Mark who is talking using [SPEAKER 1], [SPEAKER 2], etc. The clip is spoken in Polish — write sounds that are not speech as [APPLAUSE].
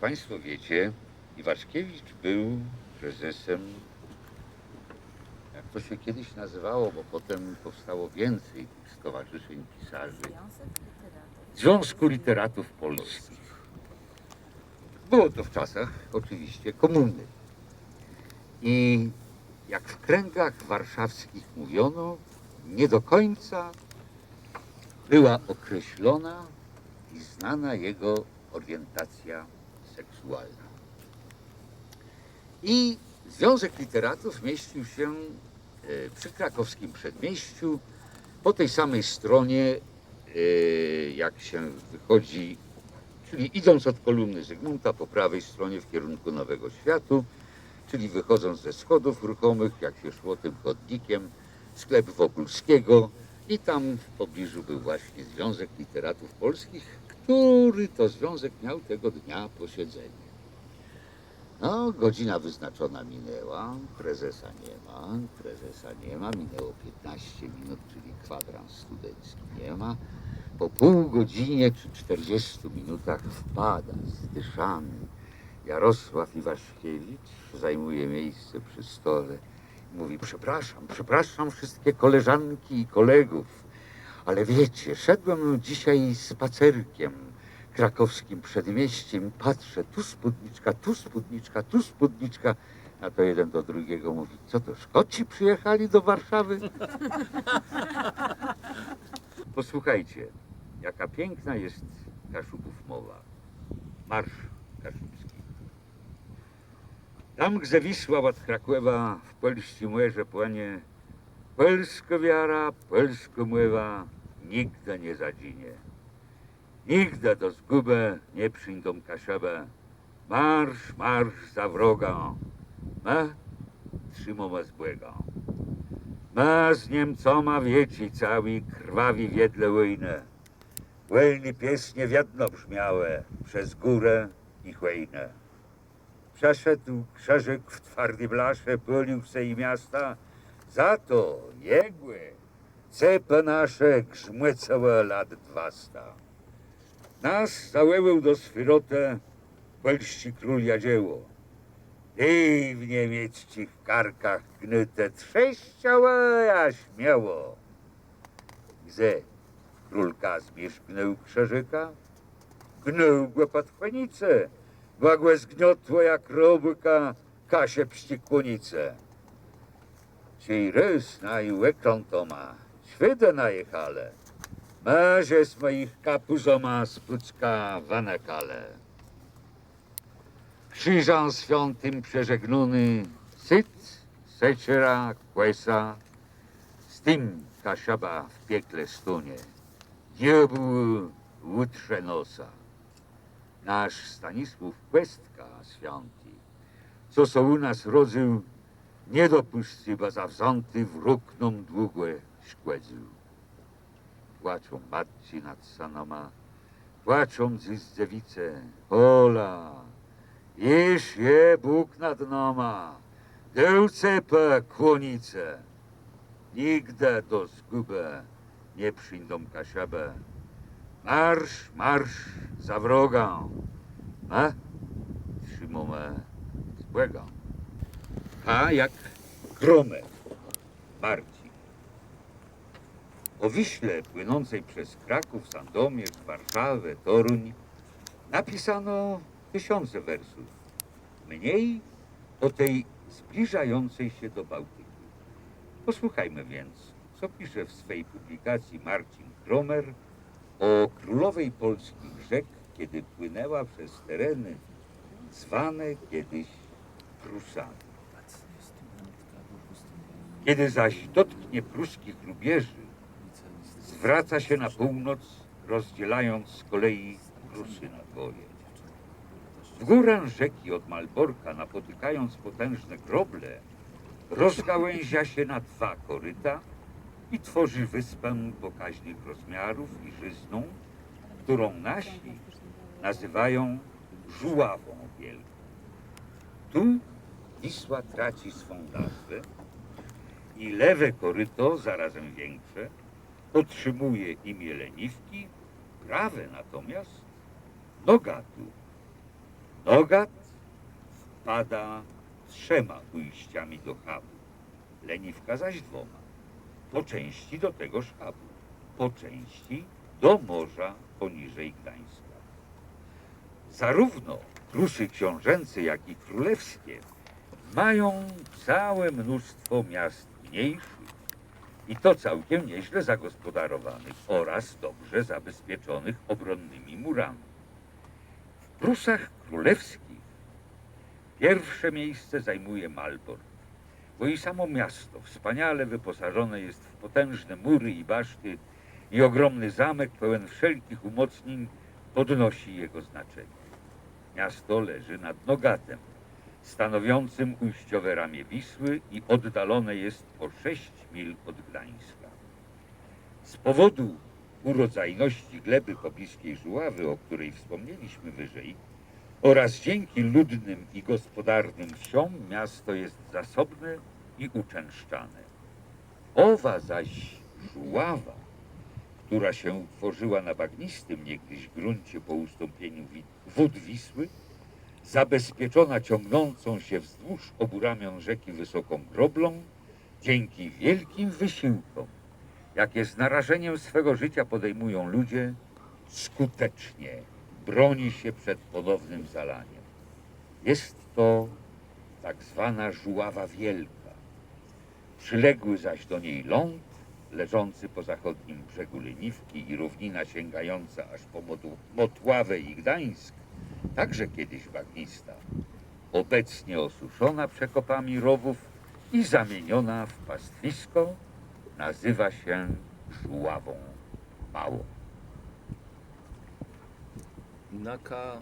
[SPEAKER 1] Państwo wiecie, Iwaszkiewicz był prezesem, jak to się kiedyś nazywało, bo potem powstało więcej tych stowarzyszeń pisarzy. Związku Literatów Polskich. Było to w czasach oczywiście komuny. I jak w kręgach warszawskich mówiono, nie do końca była określona i znana jego orientacja seksualna. I Związek Literatów mieścił się e, przy krakowskim przedmieściu, po tej samej stronie, e, jak się wychodzi, czyli idąc od kolumny Zygmunta po prawej stronie w kierunku Nowego Światu, czyli wychodząc ze schodów ruchomych, jak się szło tym chodnikiem, sklep Wokulskiego i tam w pobliżu był właśnie Związek Literatów Polskich, który to związek miał tego dnia posiedzenie. No, godzina wyznaczona minęła, prezesa nie ma, prezesa nie ma, minęło 15 minut, czyli kwadrans studencki nie ma. Po pół godzinie czy 40 minutach wpada zdyszany Jarosław Iwaszkiewicz, zajmuje miejsce przy stole. Mówi, przepraszam, przepraszam wszystkie koleżanki i kolegów, ale wiecie, szedłem dzisiaj spacerkiem krakowskim przedmieściem patrzę, tu spódniczka, tu spódniczka, tu spódniczka. A to jeden do drugiego mówi, co to, Szkoci przyjechali do Warszawy? [LAUGHS] Posłuchajcie, jaka piękna jest Kaszubów mowa. Marsz Kaszubski. Tam, gdzie Wisła od Krakłewa w Polści młeże płanie, Polsko wiara, Polsko mływa, nigdy nie zadzinie. Nigdy do zgubę nie przyjdą kaszebę. Marsz, marsz za wroga. Me trzymamy złego. Me z Niemcoma wieci cały krwawi wiedle wojnę. Wojny piesnie wiadno brzmiałe przez górę i chłejnę. Przeszedł krzyżyk w twardej blasze, polił se i miasta, za to jegły, nasze grzmły całe lat dwasta. Nas załełył do swyrotę polści król jadzieło. I w niemieckich karkach gnyte trześciała śmiało. Gdzie królka zmierzchnął krzyżyka, gnął go chwenicę, wagłe zgniotło jak robyka kasie pścikłonice. Ciej rys na i łekrątoma, najechale. Merze z moich kapuzoma z pucka wanekale. Krzyżan świątym przeżegnony, syt, seczera, kłesa, z tym kaszaba w piekle stunie. Diabł łutrze nosa. Nasz Stanisław Questka święty, co so u nas rodził, nie dopuści, bo zawząty wrókną długłe szkłedził. Płaczą matci nad sanoma, płaczą dziewice, hola, iż je Bóg nad noma, dełcepę kłonice. Nigdy do zgubę nie przyjdą kasiebę. Marsz, marsz za wroga, a trzymamy złego. A jak gromę, Marcin. O Wiśle płynącej przez Kraków, Sandomierz, Warszawę, Toruń napisano tysiące wersów. Mniej o tej zbliżającej się do Bałtyku. Posłuchajmy więc, co pisze w swej publikacji Marcin Kromer o królowej polskich rzek, kiedy płynęła przez tereny zwane kiedyś Prusami. Kiedy zaś dotknie pruskich rubieży, zwraca się na północ, rozdzielając z kolei Prusy na dwoje. W górę rzeki od Malborka, napotykając potężne groble, rozgałęzia się na dwa koryta i tworzy wyspę pokaźnych rozmiarów i żyzną, którą nasi nazywają Żuławą Wielką. Tu Wisła traci swą nazwę i lewe koryto, zarazem większe, otrzymuje imię Leniwki, prawe natomiast Nogatu. Nogat pada trzema ujściami do Habu, Leniwka zaś dwoma, po części do tegoż Habu, po części do morza poniżej Gdańska. Zarówno prusy książęce, jak i królewskie mają całe mnóstwo miast mniejszych i to całkiem nieźle zagospodarowanych oraz dobrze zabezpieczonych obronnymi murami. W Prusach królewskich pierwsze miejsce zajmuje Malbork, bo i samo miasto wspaniale wyposażone jest w potężne mury i baszty i ogromny zamek pełen wszelkich umocnień podnosi jego znaczenie. Miasto leży nad Nogatem, stanowiącym ujściowe ramię Wisły i oddalone jest o 6 mil od Gdańska. Z powodu urodzajności gleby pobliskiej Żuławy, o której wspomnieliśmy wyżej, oraz dzięki ludnym i gospodarnym wsiom miasto jest zasobne i uczęszczane. Owa zaś Żuława, która się utworzyła na bagnistym niegdyś gruncie po ustąpieniu wód Wisły, zabezpieczona ciągnącą się wzdłuż obu ramion rzeki wysoką groblą, dzięki wielkim wysiłkom, jakie z narażeniem swego życia podejmują ludzie, skutecznie broni się przed ponownym zalaniem. Jest to tak zwana Żuława Wielka. Przyległy zaś do niej ląd, leżący po zachodnim brzegu Leniwki i równina sięgająca aż po Motławę i Gdańsk, także kiedyś bagnista, obecnie osuszona przekopami rowów i zamieniona w pastwisko, nazywa się Żuławą Małą.
[SPEAKER 2] Naka